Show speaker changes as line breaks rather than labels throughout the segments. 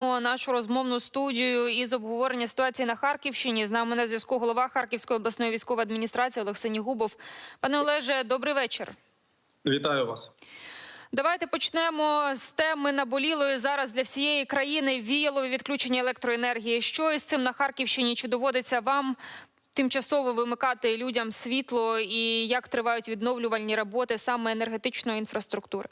Нашу розмовну студію із обговорення ситуації на Харківщині з нами на зв'язку голова Харківської обласної військової адміністрації Олег Синігубов. Пане Олеже, добрий вечір.
Вітаю вас.
Давайте почнемо з теми наболілої зараз для всієї країни віялові відключення електроенергії. Що із цим на Харківщині? Чи доводиться вам тимчасово вимикати людям світло? І як тривають відновлювальні роботи саме енергетичної інфраструктури?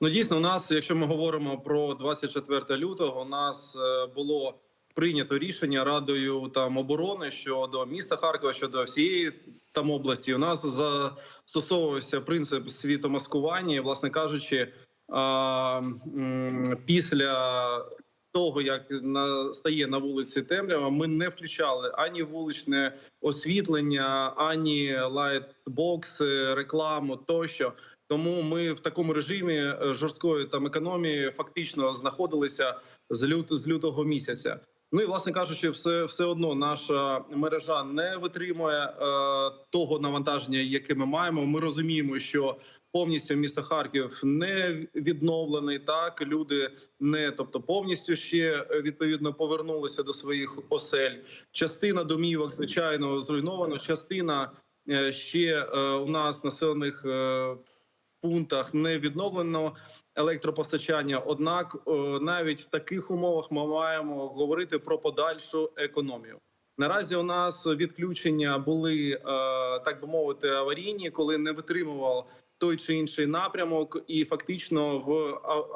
Ну дійсно, у нас, якщо ми говоримо про 24 лютого, у нас е, було прийнято рішення радою там оборони щодо міста Харкова, щодо всієї там області. У нас застосовувався принцип світомаскування, і, власне кажучи, після того як настає на вулиці темрява, ми не включали ані вуличне освітлення, ані лайтбокси, рекламу тощо. Тому ми в такому режимі е, жорсткої там економії фактично знаходилися з лют з лютого місяця. Ну і власне кажучи, все все одно наша мережа не витримує е, того навантаження, яке ми маємо. Ми розуміємо, що повністю місто Харків не відновлений. Так люди не тобто повністю ще е, відповідно повернулися до своїх осель. Частина домівок, звичайно, зруйнована. Частина е, ще е, у нас населених. Е, пунктах не відновлено електропостачання. Однак, е, навіть в таких умовах ми маємо говорити про подальшу економію. Наразі у нас відключення були е, так би мовити аварійні, коли не витримував той чи інший напрямок, і фактично в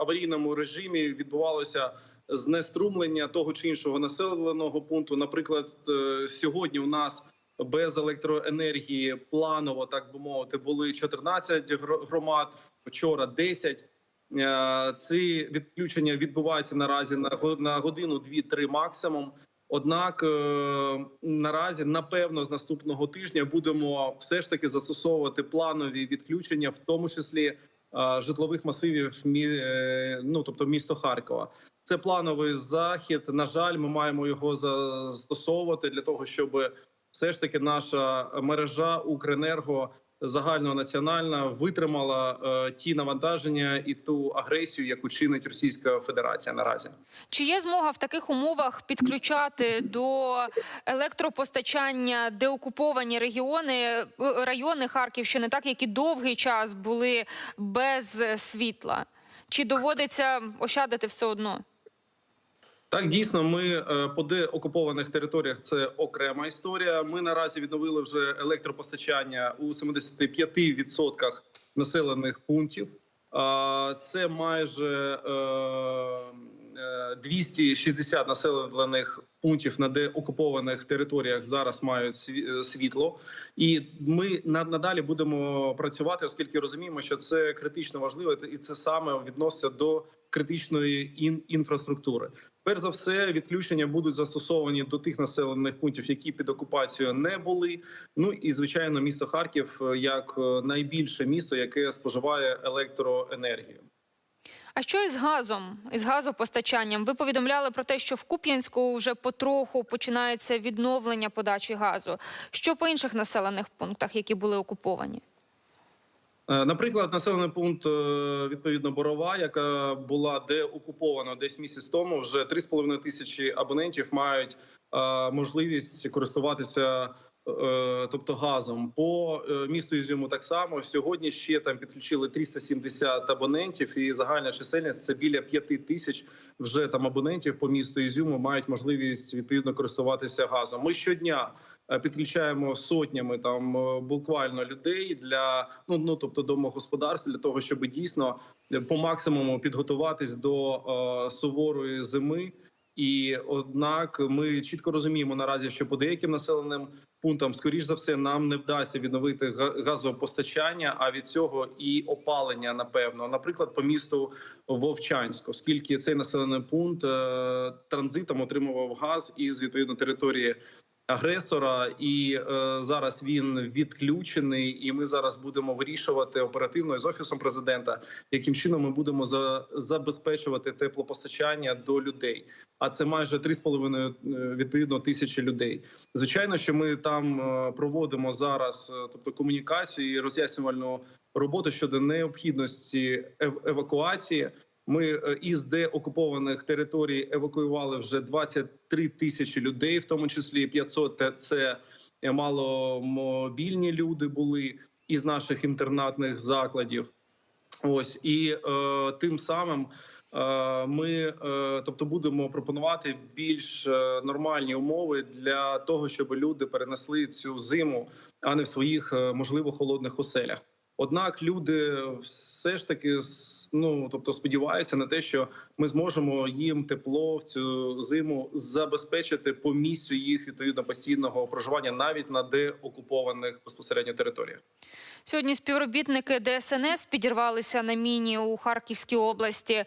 аварійному режимі відбувалося знеструмлення того чи іншого населеного пункту. Наприклад, е, сьогодні у нас без електроенергії планово, так би мовити, були 14 громад, вчора 10. Е, ці відключення відбуваються наразі на годину, дві-три максимум. Однак е, наразі, напевно, з наступного тижня будемо все ж таки застосовувати планові відключення, в тому числі е, житлових масивів ну, тобто місто Харкова. Це плановий захід. На жаль, ми маємо його застосовувати для того, щоб все ж таки наша мережа Укренерго загальнонаціональна витримала е, ті навантаження і ту агресію, яку чинить Російська Федерація наразі.
Чи є змога в таких умовах підключати до електропостачання деокуповані регіони е, райони Харківщини, так які довгий час були без світла? Чи доводиться ощадити все одно?
Так, дійсно, ми е, по деокупованих територіях це окрема історія. Ми наразі відновили вже електропостачання у 75% населених пунктів. Це майже 260 е, е, населених пунктів на деокупованих територіях зараз мають світло, і ми надалі будемо працювати, оскільки розуміємо, що це критично важливо, і це саме відноситься до критичної інфраструктури. Перш за все, відключення будуть застосовані до тих населених пунктів, які під окупацією не були. Ну і звичайно, місто Харків е, як е, найбільше місто, яке споживає електроенергію.
А що із газом із газопостачанням? Ви повідомляли про те, що в Куп'янську вже потроху починається відновлення подачі газу. Що по інших населених пунктах, які були окуповані?
Е, наприклад, населений пункт е, відповідно борова, яка була деокупована десь місяць тому. Вже 3,5 тисячі абонентів мають е, можливість користуватися. Тобто газом по місту Ізюму так само сьогодні ще там підключили 370 абонентів, і загальна чисельність це біля 5 тисяч вже там абонентів по місту Ізюму мають можливість відповідно користуватися газом. Ми щодня Е, підключаємо сотнями там е, буквально людей для ну ну тобто домогосподарств для того, щоб дійсно е, по максимуму підготуватись до е, суворої зими. І однак ми чітко розуміємо наразі, що по деяким населеним пунктам, скоріш за все, нам не вдасться відновити газопостачання, а від цього і опалення. Напевно, наприклад, по місту Вовчанськ, оскільки цей населений пункт е, транзитом отримував газ із відповідно території агресора, і е, зараз він відключений. І ми зараз будемо вирішувати оперативно з офісом президента, яким чином ми будемо за, забезпечувати теплопостачання до людей. А це майже 3,5 е, відповідно тисячі людей. Звичайно, що ми там е, проводимо зараз, е, тобто комунікацію і роз'яснювальну роботу щодо необхідності ев евакуації. Ми е, із деокупованих територій евакуювали вже 23 тисячі людей, в тому числі 500 – це маломобільні люди були із наших інтернатних закладів. Ось і е, тим самим е, ми, е, тобто, будемо пропонувати більш е, нормальні умови для того, щоб люди перенесли цю зиму, а не в своїх е, можливо холодних оселях. Однак люди все ж таки ну тобто сподіваються на те, що ми зможемо їм тепло в цю зиму забезпечити по місцю їх відповідно постійного проживання навіть на деокупованих безпосередньо територіях.
Сьогодні співробітники ДСНС підірвалися на міні у Харківській області.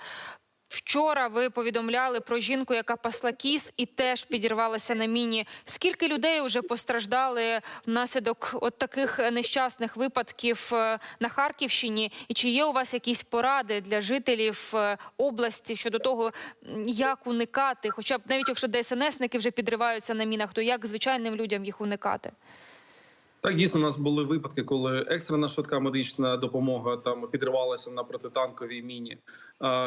Вчора ви повідомляли про жінку, яка пасла кіз і теж підірвалася на міні. Скільки людей вже постраждали внаслідок от таких нещасних випадків е, на Харківщині? І чи є у вас якісь поради для жителів е, області щодо того, як уникати? Хоча б навіть якщо ДСНСники вже підриваються на мінах, то як звичайним людям їх уникати?
Так, дійсно, у нас були випадки, коли екстрена швидка медична допомога там підривалася на протитанковій міні.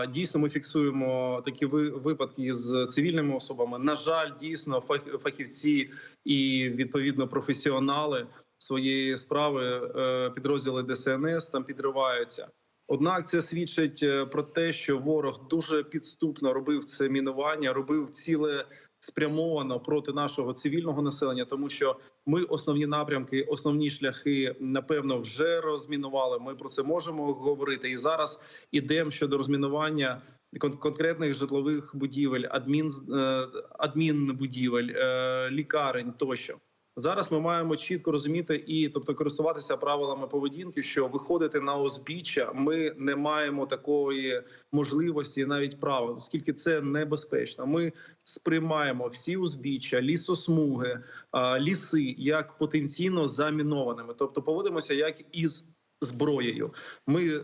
Дійсно, ми фіксуємо такі ви- випадки з цивільними особами. На жаль, дійсно, фах- фахівці і відповідно професіонали своєї справи е, підрозділи ДСНС там підриваються. Однак це свідчить е, про те, що ворог дуже підступно робив це мінування, робив ціле спрямовано проти нашого цивільного населення, тому що ми основні напрямки, основні шляхи, напевно, вже розмінували. Ми про це можемо говорити. І зараз ідемо щодо розмінування кон- конкретних житлових будівель, адмін е, адмінбудівель, е, лікарень тощо. Зараз ми маємо чітко розуміти і, тобто, користуватися правилами поведінки, що виходити на узбіччя ми не маємо такої можливості, навіть права, оскільки це небезпечно. Ми сприймаємо всі узбіччя, лісосмуги, ліси як потенційно замінованими, тобто поводимося як із зброєю. Ми е,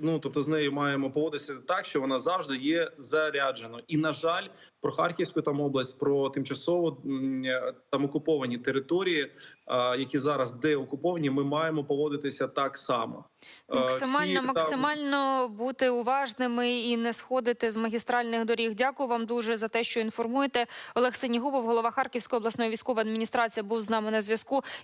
ну тобто з нею маємо поводитися так, що вона завжди є заряджена. І на жаль, про Харківську там область, про тимчасово е, там окуповані території, а, які зараз деокуповані, ми маємо поводитися так само. Е,
Максимально,
всі там-
максимально бути уважними і не сходити з магістральних доріг. Дякую вам дуже за те, що інформуєте. Олег Синігубов, голова Харківської обласної військової адміністрації, був з нами на зв'язку.